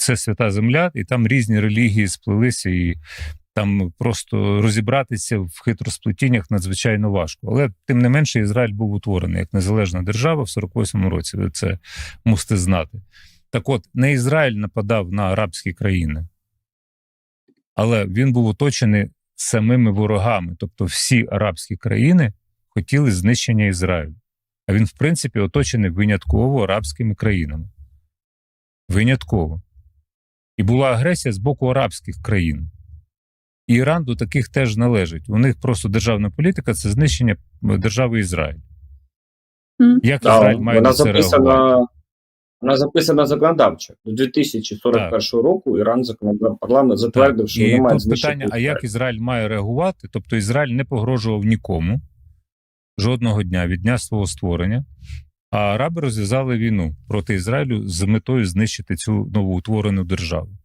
це свята земля, і там різні релігії сплелися, і там просто розібратися в хитросплетіннях надзвичайно важко. Але тим не менше, Ізраїль був утворений як незалежна держава в 48-му році. Ви це мусите знати. Так от, не Ізраїль нападав на арабські країни, але він був оточений самими ворогами. Тобто, всі арабські країни хотіли знищення Ізраїлю. А він, в принципі, оточений винятково арабськими країнами. Винятково. І була агресія з боку арабських країн. І Іран до таких теж належить. У них просто державна політика це знищення держави Ізраїль. Як Да, Ізраїль має вона на це реагувати? записана, вона записана законодавчо. До 2041 року Іран законодав парламент затвердив, що І мають тут питання: а як. Ізраїль має реагувати? Тобто Ізраїль не погрожував нікому жодного дня від дня свого створення. А араби розв'язали війну проти Ізраїлю з метою знищити цю новоутворену державу.